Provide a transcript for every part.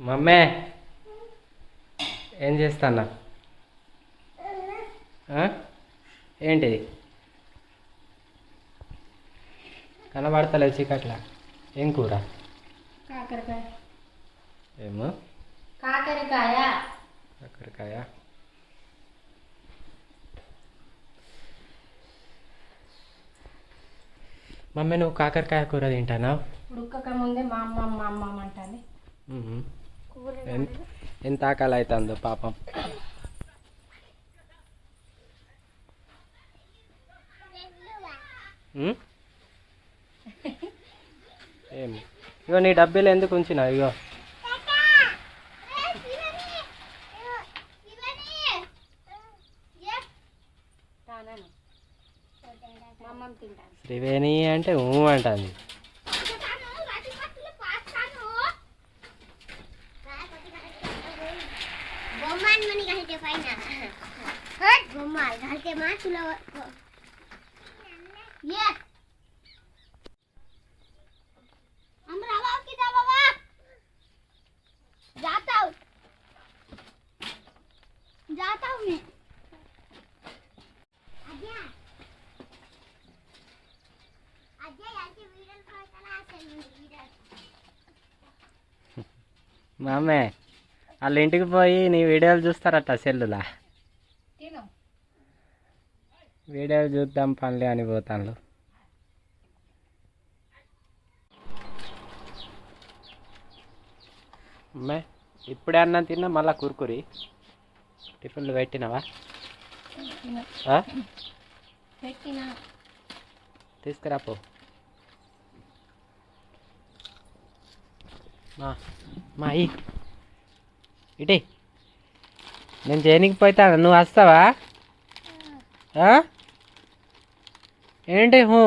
మమ్మే ఏం చేస్తానా? ఏంటిది? కనబడతలేవు చీకట్ల. ఏం కూర? కాకరకాయ. ఏమో? కాకరకాయ. కాకరకాయ. మమ్మీ నువ్వు కాకరకాయ కూర తింటానావు ఉడకక ముందే మా అమ్మ మా అమ్మమ్మ అంటుంది. మ్మ్. ఎన్- ఎంత ఆకలి అవుతుందో పాపం? ఏం? ఇగో నీ డబ్బీలు ఎందుకు ఉంచినావు ఇగో. త్రివేణి అంటే ఊ అంటుంది. गोमाल घालते मा तुला ये हमरा बाप की जा बाबा जाता हूँ जाता हूँ मैं आज्ञा आज्ञा यांचे विरल खायला असेल विरल మామే వాళ్ళ ఇంటికి పోయి నీ వీడియోలు చూస్తారట సెల్లులా తిను వీడియోలు చూద్దాం పనులే అని పోతాను అమ్మాయి ఇప్పుడే అన్నం తిన్నా మళ్ళా కురుకురి. టిఫిన్లు పెట్టినవా? తిను ఆ? పెట్టిన. తీసుకురా పో మా మా ఇటే. నేను చేయనికి పోతాను నువ్వు వస్తావా? ఏంటి హూ?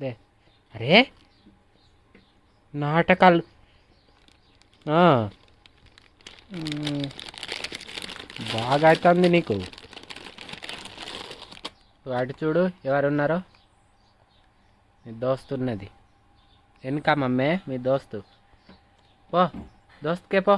దే. అరే నాటకాలు. బాగా అవుతుంది నీకు. వాటి చూడు ఎవరున్నారో? మీ దోస్తు ఉన్నది వెనుక మమ్మే మీ దోస్తు. పో దోస్తుకే పో.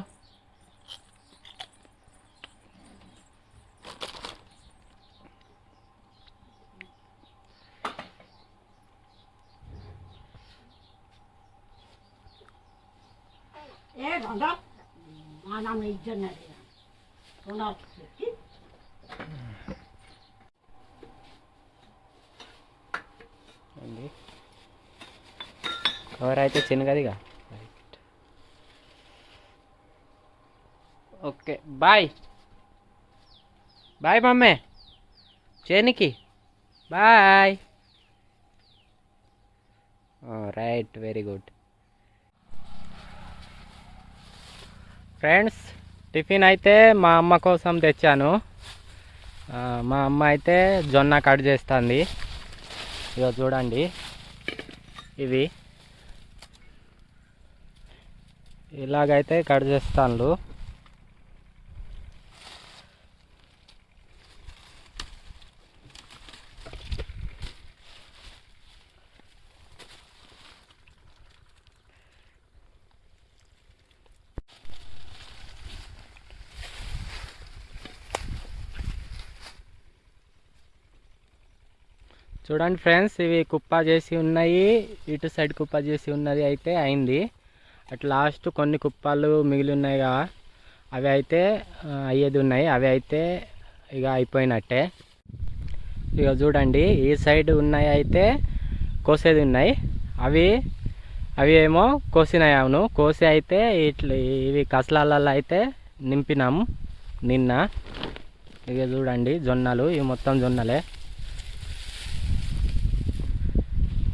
ఏ రంగా మా నాన్న ఇద్దరు అండి కవర్ అయితే చిన్నగదిగా రైట్ ఓకే బాయ్ బాయ్ మమ్మే చేనికి bye right very good friends tiffin అయితే మా అమ్మ కోసం తెచ్చాను. మా అమ్మ అయితే జొన్న కట్ చేస్తుంది. ఇదో చూడండి. ఇవి. ఇలాగైతే కట్ చేస్తాను చూడండి ఫ్రెండ్స్ ఇవి కుప్ప చేసి ఉన్నాయి. ఇటు సైడ్ కుప్ప చేసి ఉన్నది అయితే అయింది. అటు లాస్ట్ కొన్ని కుప్పాలు మిగిలి ఉన్నాయి కదా అవి అయితే అయ్యేది ఉన్నాయి. అవి అయితే ఇక అయిపోయినట్టే. ఇక చూడండి ఈ సైడ్ ఉన్నాయి అయితే కోసేది ఉన్నాయి. అవి అవి ఏమో కోసినాయి అవును. కోసి అయితే ఇట్లా ఇవి కసలాలలో అయితే నింపినాము నిన్న. ఇక చూడండి జొన్నలు ఇవి మొత్తం జొన్నలే.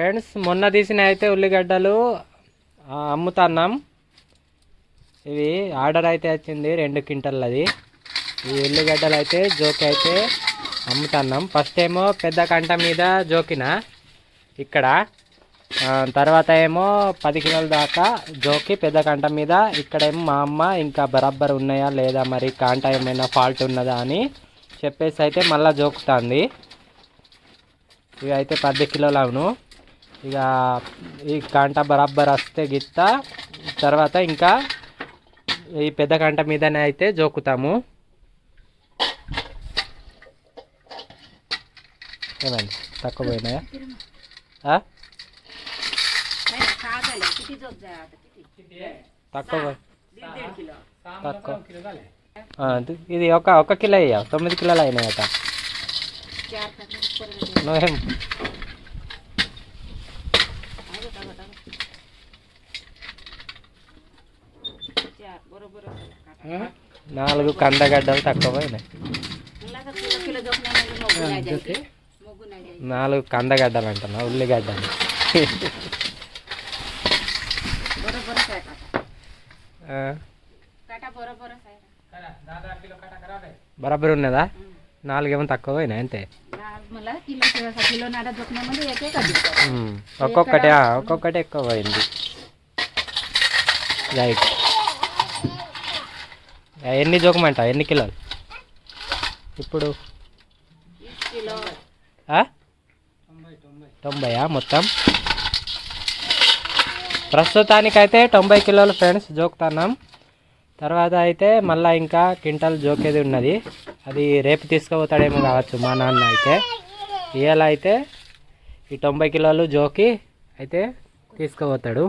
ఫ్రెండ్స్ మొన్న తీసిన అయితే ఉల్లిగడ్డలు అమ్ముతున్నాం. ఇవి ఆర్డర్ అయితే వచ్చింది రెండు క్వింటల్లది. ఈ ఉల్లిగడ్డలు అయితే జోకి అయితే అమ్ముతున్నాం. ఫస్ట్ ఏమో పెద్ద కంట మీద జోకిన. ఇక్కడ తర్వాత ఏమో పది కిలోల దాకా జోకి పెద్ద కంట మీద. ఇక్కడేమో మా అమ్మ ఇంకా బరాబర్ ఉన్నాయా లేదా మరి కాంట ఏమైనా ఫాల్ట్ ఉన్నదా అని చెప్పేసి అయితే మళ్ళీ జోకుతుంది. ఇవి అయితే పది కిలోలు అవును. ఇక ఈ కంట బరాబర్ వస్తే గిత్త. తర్వాత ఇంకా ఈ పెద్ద కంట మీదనే అయితే జోకుతాము. ఏమండి తక్కువ పోయినాయా తక్కువ. తక్కువ. ఇది ఒక ఒక కిలో అయ్యా తొమ్మిది కిలోలు అయినాయట. నువ్వేం నాలుగు కందగడ్డలు తక్కువ నాలుగు కందగడ్డలు అంటున్నా ఉల్లిగడ్డలు. బరాబరి ఉన్నదా? నాలుగేమో తక్కువ పోయినాయి అంతే. ఒక్కొక్కటే ఒక్కొక్కటే ఎక్కువ పోయింది రైట్ ఎన్ని జోకమంట? ఎన్ని కిలోలు? ఇప్పుడు? తొంభయా మొత్తం? ప్రస్తుతానికైతే తొంభై కిలోలు ఫ్రెండ్స్ జోకుతాన్నాం. తర్వాత అయితే మళ్ళీ ఇంకా కింటల్ జోకేది ఉన్నది. అది రేపు తీసుకుపోతాడేమో కావచ్చు మా నాన్న అయితే. ఇవాళ అయితే ఈ తొంభై కిలోలు జోకి అయితే తీసుకుపోతాడు.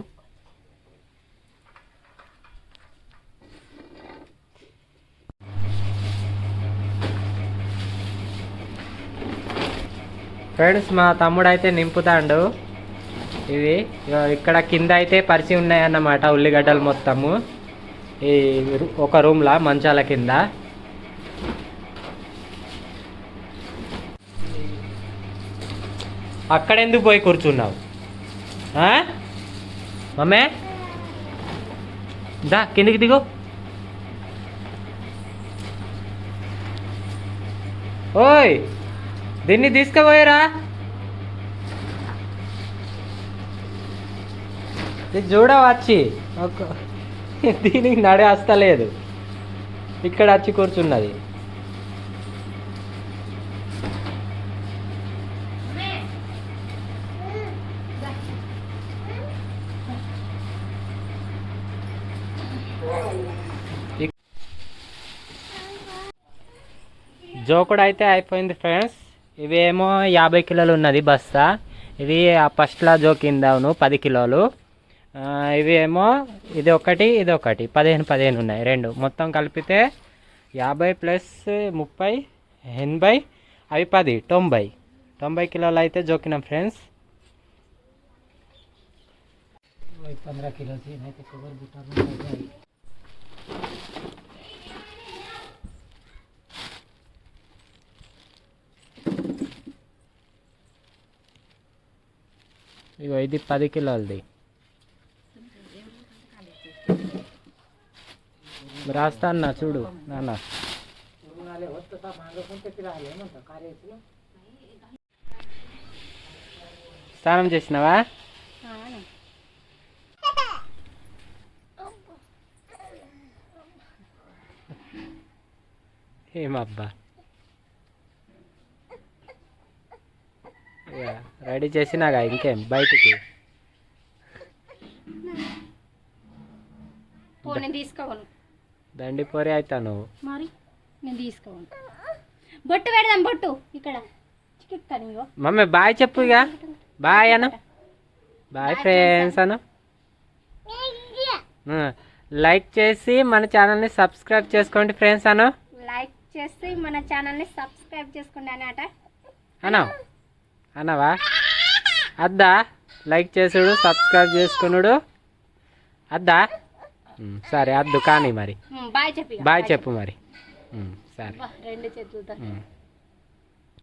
ఫ్రెండ్స్ మా తమ్ముడు అయితే నింపుతాడు. ఇవి ఇక్కడ కింద అయితే పరిచి ఉన్నాయన్నమాట ఉల్లిగడ్డలు మొత్తము. ఈ ఒక రూమ్లా మంచాల కింద. అక్కడెందుకు పోయి కూర్చున్నావు? ఆ? మమ్మే? దా కిందికి దిగు. ఓయ్ దీన్ని తీసుకుపోయారా. ఇది చూడవచ్చి ఓకే దీనికి నడే వస్తలేదు ఇక్కడ వచ్చి కూర్చున్నది. జోకుడు అయితే అయిపోయింది ఫ్రెండ్స్. ఇవేమో యాభై కిలోలు ఉన్నది బస్తా. ఇది ఆ ఫస్ట్లో జోకింది అవును పది కిలోలు. ఇవి ఏమో ఇది ఒకటి ఇది ఒకటి పదిహేను పదిహేను ఉన్నాయి. రెండు. మొత్తం కలిపితే యాభై ప్లస్ ముప్పై ఎనభై అవి పది తొంభై. తొంభై కిలోలు అయితే జోకినాం ఫ్రెండ్స్. ఇగో ఇది పది కిలోలది. రాస్తా అన్న చూడు నాన్న. స్నానం చేసినావా? ఏమబ్బా? రెడీ చేసినాగా ఇంకేం బయటికి? పో నేను దండిపోరి అవుతా నువ్వు మరి నేను తీసుకోవను బొట్టు పెడదాం బొట్టు. ఇక్కడ. మమ్మీ బాయ్ చెప్పు ఇక బాయ్ అను. బాయ్ ఫ్రెండ్స్ అను. లైక్ చేసి మన ఛానల్ని సబ్స్క్రైబ్ చేసుకోండి ఫ్రెండ్స్ అను. లైక్ చేసి మన ఛానల్ని సబ్స్క్రైబ్ చేసుకోండి అని అట అను అనవా? అద్దా. లైక్ చేసుడు సబ్స్క్రైబ్ చేసుకున్నాడు అద్దా. సరే అద్దు కానీ మరి. బాయ్ చెప్పి బాయ్ చెప్పు మరి. సరే. రెండు చేతులతో.